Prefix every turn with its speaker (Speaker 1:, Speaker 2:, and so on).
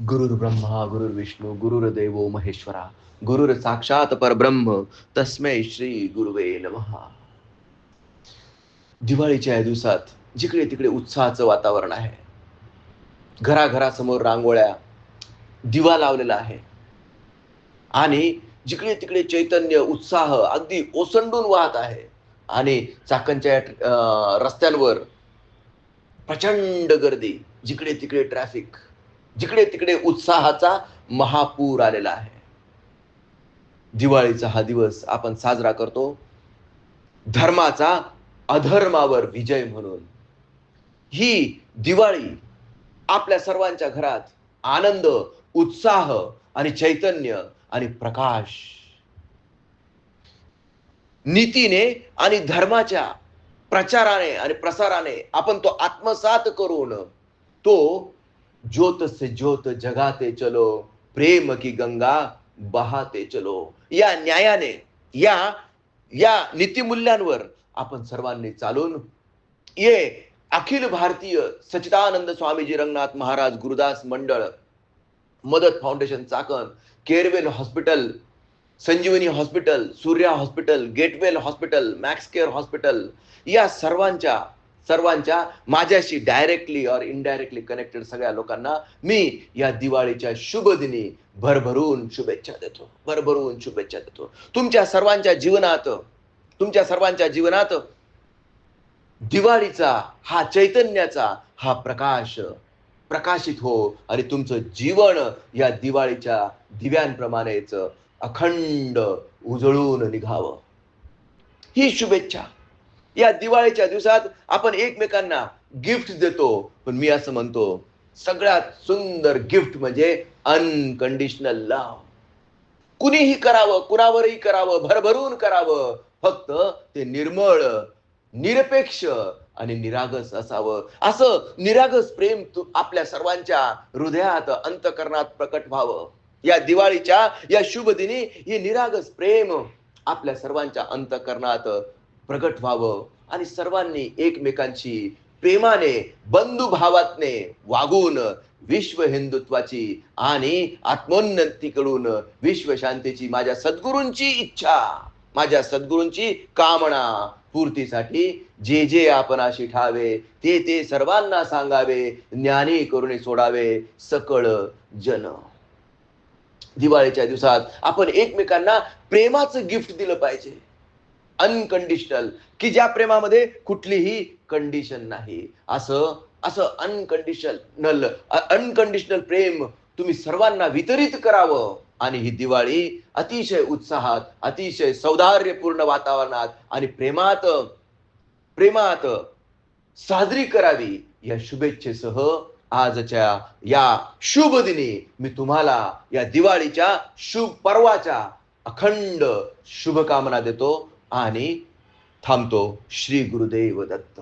Speaker 1: गुरुर्ब्रह्मा गुरुर्विष्णू गुरुर्देवो महेश्वरा गुरुर साक्षात परब्रह्म तस्मै श्री गुरुवे नमहा दिवाळीच्या या दिवसात जिकडे तिकडे उत्साहाचं वातावरण आहे घराघरासमोर रांगोळ्या दिवा लावलेला आहे आणि जिकडे तिकडे चैतन्य उत्साह अगदी ओसंडून वाहत आहे आणि चाकणच्या अं, रस्त्यांवर प्रचंड गर्दी जिकडे तिकडे ट्रॅफिक जिकडे तिकडे उत्साहाचा महापूर आलेला आहे. दिवाळीचा हा दिवस आपण साजरा करतो. धर्माचा अधर्मावर विजय म्हणून. ही दिवाळी आपल्या सर्वांच्या घरात आनंद उत्साह आणि चैतन्य आणि प्रकाश नीतीने आणि धर्माच्या प्रचाराने आणि प्रसाराने आपण तो आत्मसात करून तो ज्योत से ज्योत जगाते चलो प्रेम की गंगा बहाते चलो. या न्यायाने या या नीतिमूल्यांवर आपण सर्वांनी चालून ये अखिल भारतीय सच्चिदानंद स्वामीजी रंगनाथ महाराज गुरुदास मंडळ मदत foundation Chakan Carewell hospital Sanjivani hospital Surya hospital Getwell hospital Max Care hospital या सर्वांच्या सर्वांच्या माझ्याशी डायरेक्टली और इनडायरेक्टली कनेक्टेड सगळ्या लोकांना मी या दिवाळीच्या शुभ दिनी भरभरून शुभेच्छा देतो. भरभरून शुभेच्छा देतो. तुमच्या सर्वांच्या जीवनात तुमच्या सर्वांच्या जीवनात दिवाळीचा हा चैतन्याचा हा प्रकाश प्रकाशित हो आणि तुमचं जीवन या दिवाळीच्या दिव्यांप्रमाणेच अखंड उजळून निघावं. ही शुभेच्छा. या दिवाळीच्या दिवसात आपण एकमेकांना गिफ्ट देतो. पण मी असं म्हणतो सगळ्यात सुंदर गिफ्ट म्हणजे अनकंडिशनल लव कुणीही करावं कुणावरही करावं भरभरून करावं फक्त ते निर्मळ निरपेक्ष आणि निरागस असावं. असं निरागस प्रेम तू आपल्या सर्वांच्या हृदयात अंतकरणात प्रकट व्हावं. या दिवाळीच्या या शुभ दिनी हे निरागस प्रेम आपल्या सर्वांच्या अंतकरणात प्रगट व्हावं आणि सर्वांनी एकमेकांची प्रेमाने बंधुभावातने वागून विश्व हिंदुत्वाची आणि आत्मोन्नतीकडून विश्व शांतीची माझ्या सद्गुरूंची इच्छा माझ्या सद्गुरूंची कामना पूर्तीसाठी जे जे आपण अशी ठावे ते ते सर्वांना सांगावे ज्ञानी करुणे सोडावे सकळ जन. दिवाळीच्या दिवसात आपण एकमेकांना प्रेमाचं गिफ्ट दिलं पाहिजे. अनकंडिशनल की ज्या प्रेमामध्ये कुठलीही कंडिशन नाही. असं असं अनकंडिशनल अनकंडिशनल प्रेम तुम्ही सर्वांना वितरित करावं. आणि ही दिवाळी अतिशय उत्साहात अतिशय सौदार्यपूर्ण वातावरणात आणि प्रेमात प्रेमात साजरी करावी. या शुभेच्छेसह आजच्या या शुभ दिनी मी तुम्हाला या दिवाळीच्या शुभ पर्वाच्या अखंड शुभकामना देतो. आणि थांबतो श्री गुरुदेव दत्त.